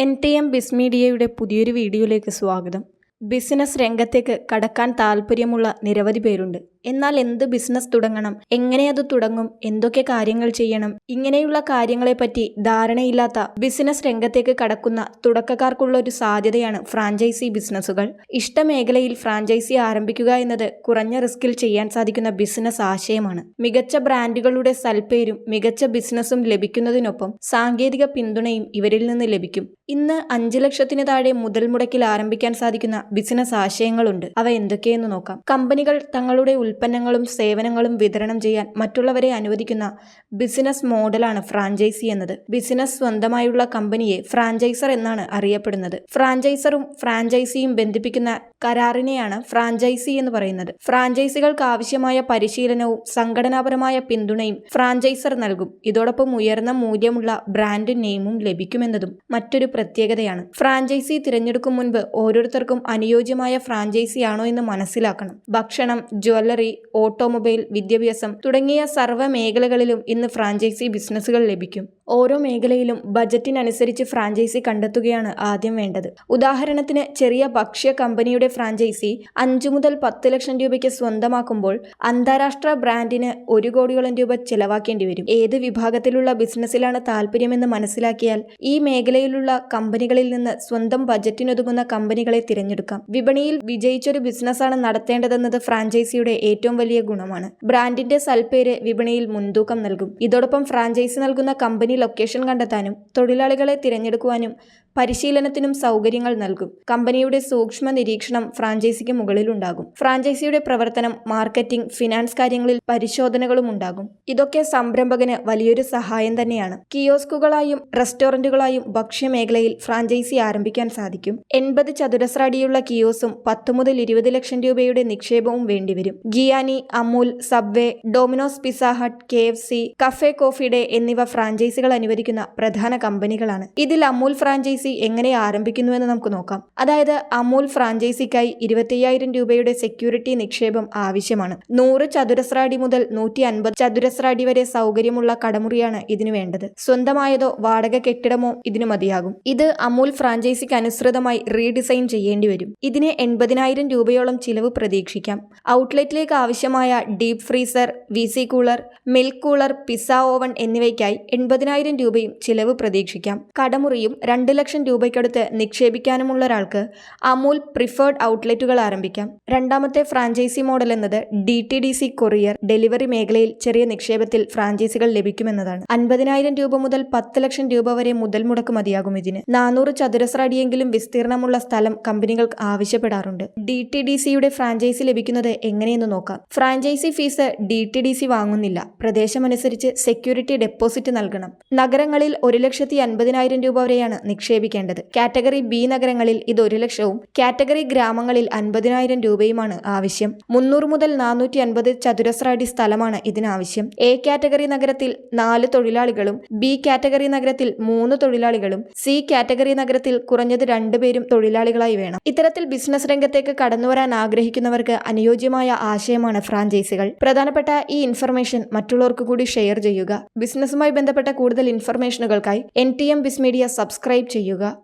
N T M ബിസ് മീഡിയയുടെ പുതിയൊരു വീഡിയോയിലേക്ക് സ്വാഗതം. ബിസിനസ് രംഗത്തേക്ക് കടക്കാൻ താല്പര്യമുള്ള നിരവധി പേരുണ്ട്. എന്നാൽ എന്ത് ബിസിനസ് തുടങ്ങണം? എങ്ങനെ അത് തുടങ്ങും? എന്തൊക്കെ കാര്യങ്ങൾ ചെയ്യണം? ഇങ്ങനെയുള്ള കാര്യങ്ങളെപ്പറ്റി ധാരണയില്ലാത്ത ബിസിനസ് രംഗത്തേക്ക് കടക്കുന്ന തുടക്കക്കാർക്കുള്ള ഒരു സാധ്യതയാണ് ഫ്രാഞ്ചൈസി ബിസിനസ്സുകൾ ഇഷ്ടമേഖലയിൽ ഫ്രാഞ്ചൈസി ആരംഭിക്കുക എന്നത് കുറഞ്ഞ റിസ്കിൽ ചെയ്യാൻ സാധിക്കുന്ന ബിസിനസ് ആശയമാണ്. മികച്ച ബ്രാൻഡുകളുടെ സൽപ്പേരും മികച്ച ബിസിനസ്സും ലഭിക്കുന്നതിനൊപ്പം സാങ്കേതിക പിന്തുണയും ഇവരിൽ നിന്ന് ലഭിക്കും. ഇന്ന് അഞ്ച് ലക്ഷത്തിന് താഴെ മുതൽ മുടക്കിൽ ആരംഭിക്കാൻ സാധിക്കുന്ന ബിസിനസ് ആശയങ്ങളുണ്ട്. അവ എന്തൊക്കെയെന്ന് നോക്കാം. കമ്പനികൾ തങ്ങളുടെ ഉൽപ്പന്നങ്ങളും സേവനങ്ങളും വിതരണം ചെയ്യാൻ മറ്റുള്ളവരെ അനുവദിക്കുന്ന ബിസിനസ് മോഡലാണ് ഫ്രാഞ്ചൈസി എന്നത്. ബിസിനസ് സ്വന്തമായുള്ള കമ്പനിയെ ഫ്രാഞ്ചൈസർ എന്നാണ് അറിയപ്പെടുന്നത്. ഫ്രാഞ്ചൈസറും ഫ്രാഞ്ചൈസിയും ബന്ധിപ്പിക്കുന്ന കരാറിനെയാണ് ഫ്രാഞ്ചൈസി എന്ന് പറയുന്നത്. ഫ്രാഞ്ചൈസികൾക്ക് ആവശ്യമായ പരിശീലനവും സംഘടനാപരമായ പിന്തുണയും ഫ്രാഞ്ചൈസർ നൽകും. ഇതോടൊപ്പം ഉയർന്ന മൂല്യമുള്ള ബ്രാൻഡ് നെയിമും ലഭിക്കുമെന്നതും മറ്റൊരു പ്രത്യേകതയാണ്. ഫ്രാഞ്ചൈസി തിരഞ്ഞെടുക്കും മുൻപ് ഓരോരുത്തർക്കും അനുയോജ്യമായ ഫ്രാഞ്ചൈസിയാണോ എന്ന് മനസ്സിലാക്കണം. ഭക്ഷണം ജ്വല്ലറി ഓട്ടോമൊബൈൽ വിദ്യാഭ്യാസം തുടങ്ങിയ സർവ മേഖലകളിലും ഇന്ന് ഫ്രാഞ്ചൈസി ബിസിനസ്സുകൾ ലഭിക്കും. ഓരോ മേഖലയിലും ബജറ്റിനനുസരിച്ച് ഫ്രാഞ്ചൈസി കണ്ടെത്തുകയാണ് ആദ്യം വേണ്ടത്. ഉദാഹരണത്തിന് ചെറിയ ഭക്ഷ്യ കമ്പനിയുടെ ഫ്രാഞ്ചൈസി അഞ്ചു മുതൽ പത്ത് ലക്ഷം രൂപയ്ക്ക് സ്വന്തമാക്കുമ്പോൾ അന്താരാഷ്ട്ര ബ്രാൻഡിന് ഒരു കോടിയോളം രൂപ ചെലവാക്കേണ്ടി വരും. ഏത് വിഭാഗത്തിലുള്ള ബിസിനസ്സിലാണ് താല്പര്യമെന്ന് മനസ്സിലാക്കിയാൽ ഈ മേഖലയിലുള്ള കമ്പനികളിൽ നിന്ന് സ്വന്തം ബജറ്റിനൊതുങ്ങുന്ന കമ്പനികളെ തിരഞ്ഞെടുക്കാം. വിപണിയിൽ വിജയിച്ചൊരു ബിസിനസ്സാണ് നടത്തേണ്ടതെന്നത് ഫ്രാഞ്ചൈസിയുടെ ഏറ്റവും വലിയ ഗുണമാണ്. ബ്രാൻഡിന്റെ സൽപ്പേര് വിപണിയിൽ മുൻതൂക്കം നൽകും. ഇതോടൊപ്പം ഫ്രാഞ്ചൈസി നൽകുന്ന കമ്പനി ലൊക്കേഷൻ കണ്ടെത്താനും തൊഴിലാളികളെ തിരഞ്ഞെടുക്കുവാനും പരിശീലനത്തിനും സൗകര്യങ്ങൾ നൽകും. കമ്പനിയുടെ സൂക്ഷ്മ നിരീക്ഷണം ഫ്രാഞ്ചൈസിക്ക് മുകളിലുണ്ടാകും. ഫ്രാഞ്ചൈസിയുടെ പ്രവർത്തനം മാർക്കറ്റിംഗ് ഫിനാൻസ് കാര്യങ്ങളിൽ പരിശോധനകളും ഉണ്ടാകും. ഇതൊക്കെ സംരംഭകന് വലിയൊരു സഹായം തന്നെയാണ്. കിയോസ്കുകളായും റെസ്റ്റോറന്റുകളായും ഭക്ഷ്യമേഖലയിൽ ഫ്രാഞ്ചൈസി ആരംഭിക്കാൻ സാധിക്കും. എൺപത് ചതുരശ്ര അടിയുള്ള കിയോസും പത്ത് മുതൽ ഇരുപത് ലക്ഷം രൂപയുടെ നിക്ഷേപവും വേണ്ടിവരും. Giani Amul Subway Domino's Pizza Hut K F C Cafe Coffee Day എന്നിവ ഫ്രാഞ്ചൈസികൾ അനുവദിക്കുന്ന പ്രധാന കമ്പനികളാണ്. ഇതിൽ അമൂൽ ഫ്രാഞ്ചൈസി എങ്ങനെ ആരംഭിക്കുന്നുവെന്ന് നമുക്ക് നോക്കാം. അതായത് അമൂൽ ഫ്രാഞ്ചൈസിക്കായി ഇരുപത്തയ്യായിരം രൂപയുടെ സെക്യൂരിറ്റി നിക്ഷേപം ആവശ്യമാണ്. നൂറ് ചതുരശ്ര അടി മുതൽ നൂറ്റി അൻപത് ചതുരശ്ര അടി വരെ സൗകര്യമുള്ള കടമുറിയാണ് ഇതിനു വേണ്ടത്. സ്വന്തമായതോ വാടക കെട്ടിടമോ ഇതിനു മതിയാകും. ഇത് അമൂൽ ഫ്രാഞ്ചൈസിക്ക് അനുസൃതമായി റീഡിസൈൻ ചെയ്യേണ്ടി വരും. ഇതിന് എൺപതിനായിരം രൂപയോളം ചിലവ് പ്രതീക്ഷിക്കാം. ഔട്ട്ലെറ്റിലേക്ക് ആവശ്യമായ deep freezer V C cooler milk cooler pizza oven എന്നിവയ്ക്കായി എൺപതിനായിരം രൂപയും ചിലവ് പ്രതീക്ഷിക്കാം. കടമുറിയും രണ്ട് ലക്ഷം രൂപയ്ക്കടുത്ത് നിക്ഷേപിക്കാനുമുള്ള ഒരാൾക്ക് അമൂൽ പ്രിഫേർഡ് ഔട്ട്ലെറ്റുകൾ ആരംഭിക്കാം. രണ്ടാമത്തെ ഫ്രാഞ്ചൈസി മോഡൽ എന്നത് D T D C courier delivery മേഖലയിൽ ചെറിയ നിക്ഷേപത്തിൽ ഫ്രാഞ്ചൈസികൾ ലഭിക്കുമെന്നതാണ്. അൻപതിനായിരം രൂപ മുതൽ പത്ത് ലക്ഷം രൂപ വരെ മുതൽ മുടക്ക് മതിയാകും ഇതിന്. നാനൂറ് ചതുരശ്ര അടിയെങ്കിലും വിസ്തീർണമുള്ള സ്ഥലം കമ്പനികൾക്ക് ആവശ്യപ്പെടാറുണ്ട്. ഡി ടി ഡി സിയുടെ ഫ്രാഞ്ചൈസി ലഭിക്കുന്നത് എങ്ങനെയെന്ന് നോക്കാം. Franchise fees D T D C വാങ്ങുന്നില്ല. പ്രദേശമനുസരിച്ച് സെക്യൂരിറ്റി ഡെപ്പോസിറ്റ് നൽകണം. നഗരങ്ങളിൽ ഒരു ലക്ഷത്തി അൻപതിനായിരം രൂപ വരെയാണ് നിക്ഷേപിക്കേണ്ടത്. കാറ്റഗറി ബി നഗരങ്ങളിൽ ഇത് ഒരു ലക്ഷവും കാറ്റഗറി ഗ്രാമങ്ങളിൽ അൻപതിനായിരം രൂപയുമാണ് ആവശ്യം. മുന്നൂറ് മുതൽ നാനൂറ്റി അൻപത് ചതുരശ്ര അടി സ്ഥലമാണ് ഇതിനാവശ്യം. എ കാറ്റഗറി നഗരത്തിൽ നാല് തൊഴിലാളികളും ബി കാറ്റഗറി നഗരത്തിൽ മൂന്ന് തൊഴിലാളികളും സി കാറ്റഗറി നഗരത്തിൽ കുറഞ്ഞത് രണ്ടുപേരും തൊഴിലാളികളായി വേണം. ഇത്തരത്തിൽ ബിസിനസ് രംഗത്തേക്ക് കടന്നുവരാൻ ആഗ്രഹിക്കുന്നവർക്ക് അനുയോജ്യമായ ആശയമാണ് ഫ്രാഞ്ചൈസികൾ. പ്രധാനപ്പെട്ട ഈ ഇൻഫർമേഷൻ മറ്റുള്ളവർക്ക് കൂടി ഷെയർ ചെയ്യുക. ബിസിനസ്സുമായി ബന്ധപ്പെട്ട കൂടുതൽ ഇൻഫർമേഷനുകൾക്കായി N T M biz media subscribe ചെയ്യുക. 湯が